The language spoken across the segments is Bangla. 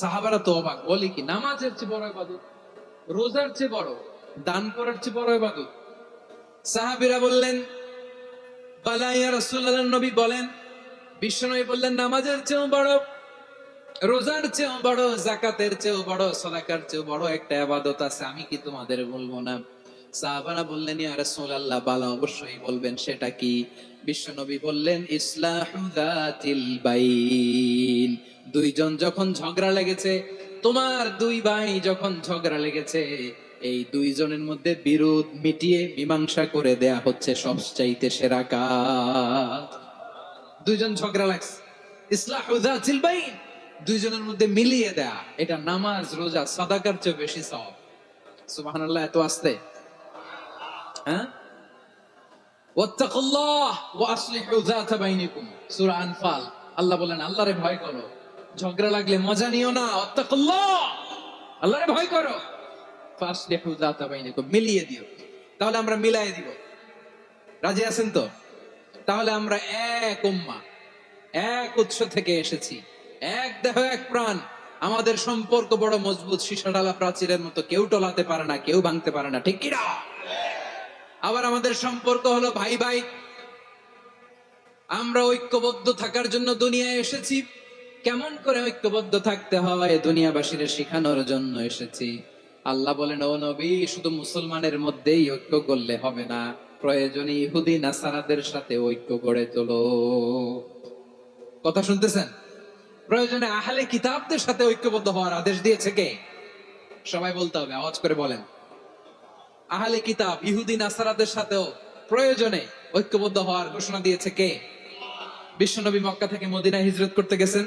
সাহাবারা তো অবাক বলে কি, নামাজের চেয়ে বড় আবাদত রোজার চেয়ে বড়, দান করার চেয়ে বড় আবাদত সাহাবিরা বললেন রাসূলুল্লাহ, নবী বলেন, বিশ্বনবী বললেন, নামাজের চেয়েও বড়, রোজার চেয়েও বড় জাকাতের চেয়েও বড়, সদাকার চেয়েও বড় একটা আবাদত আছে, আমি কি তোমাদের বলব না? সাহাবারা বললেন, ইয়া রাসূলুল্লাহ, বালা অবশ্যই বলবেন, সেটা কি? বিশ্বনবী বললেন, ইসলাহু বাইন দুইজন যখন ঝগড়া লেগেছে, তোমার দুই ভাই যখন ঝগড়া লেগেছে, এই দুইজনের মধ্যে বিরোধ মিটিয়ে মীমাংসা করে দেয়া হচ্ছে সবচাইতে সেরা কাজ। দুইজন ঝগড়া লাগছে। ইসলাহু যাতিল বাইন। দুইজনের মধ্যে মিলিয়ে দেয়া। এটা নামাজ, রোজা, সাদাকার চেয়ে বেশি সওয়াব। সুবহানাল্লাহ, এত আসতে। হ্যাঁ? ওয়াত্তাকুল্লাহ ওয়া আসলিহু যাতা বাইনিকুম। সূরা আল্লাহ বলেন, আল্লাহরে ভয় করো। ঝগড়া লাগলে মজা নিও না আল্লাহরে ভয় করো। মিলিয়ে দিও। তাহলে আমরা মিলাই দিব। রাজি আছেন তো? তাহলে আমরা এক উম্মা, এক উৎস থেকে এসেছি। এক দেহ, এক প্রাণ। আমাদের সম্পর্ক বড় মজবুত, সীসাডালা প্রাচীরের মতো। কেউ টলাতে পারে না, কেউ ভাঙতে পারে না। ঠিক কিনা আবার আমাদের সম্পর্ক হলো ভাই ভাই আমরা ঐক্যবদ্ধ থাকার জন্য দুনিয়ায় এসেছি। কেমন করে ঐক্যবদ্ধ থাকতে হয়? দুনিয়াবাসীর শেখানোর জন্য এসেছি। আল্লাহ বলেন, ও নবী, শুধু মুসলমানের মধ্যেই ঐক্য করলে হবে না। প্রয়োজনে ইহুদি, নাসারাদের সাথে ঐক্য গড়ে তোলো। কথা শুনতেছেন? প্রয়োজনে আহলে কিতাবদের সাথে ঐক্যবদ্ধ হওয়ার আদেশ দিয়েছে কে? সবাই বলতে হবে, আওয়াজ করে বলেন। আহলে কিতাব, ইহুদি, নাসারাদের সাথেও প্রয়োজনে ঐক্যবদ্ধ হওয়ার ঘোষণা দিয়েছে কে? বিশ্বনবী মক্কা থেকে মদিনা হিজরত করতে গেছেন।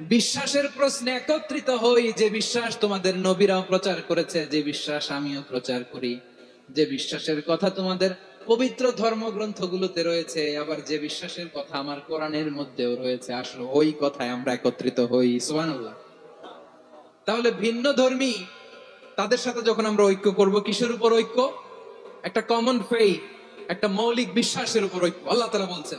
বিশ্বাসের প্রশ্নে একত্রিত হই যে বিশ্বাস তোমাদের নবীরাও প্রচার করেছে, যে বিশ্বাস আমিও প্রচার করি। যে বিশ্বাসের কথা তোমাদের পবিত্র ধর্মগ্রন্থগুলোতে রয়েছে, আবার যে বিশ্বাসের কথা আমার কোরআনের মধ্যেও রয়েছে, আসলে ওই কথায় আমরা একত্রিত হই। সুবহানাল্লাহ। তাহলে ভিন্ন ধর্মী তাদের সাথে যখন আমরা ঐক্য করব, কিসের উপর ঐক্য? একটা কমন ফেইথ একটা মৌলিক বিশ্বাসের উপর ঐক্য। আল্লাহ তাআলা বলছেন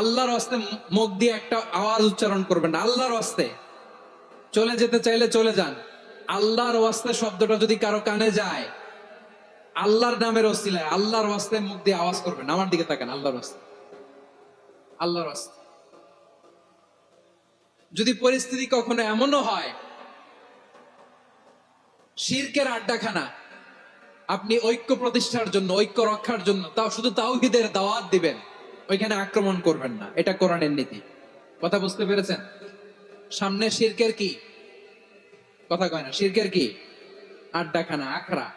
আল্লাহর হস্তে মুখ দিয়ে একটা আওয়াজ উচ্চারণ করবেন, আল্লাহর হস্তে। চলে যেতে চাইলে চলে যান। আল্লাহর ওয়াস্তে শব্দটা যদি কারও কানে যায়, আল্লাহর নামের অস্তিলায় আল্লাহর ওয়াস্তে মুখ দিয়ে আওয়াজ করবেন। আমার দিকে তাকান, আল্লাহর ওয়াস্তে আল্লাহর ওয়াস্তে যদি পরিস্থিতি কখনো এমনও হয়, শিরকের আড্ডাখানা, আপনি ঐক্য প্রতিষ্ঠার জন্য, ঐক্য রক্ষার জন্য, তাও শুধু তাওহিদের দাওয়াত দিবেন। ওইখানে আক্রমণ করবেন না। এটা কোরআনের নীতি। কথা বুঝতে পেরেছেন? সামনে শিরকের কি? কথা কয় না, শিরকের কি? আড্ডাখানা, আখড়া।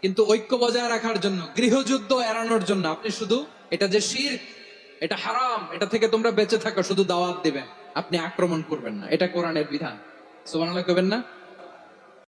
কিন্তু ঐক্য বজায় রাখার জন্য, গৃহযুদ্ধ এড়ানোর জন্য আপনি শুধু এটা যে শির, এটা হারাম, এটা থেকে তোমরা বেঁচে থাকো, শুধু দাওয়াত দিবেন। আপনি আক্রমণ করবেন না। এটা কোরআনের বিধান। সুবহানাল্লাহ কবেন না?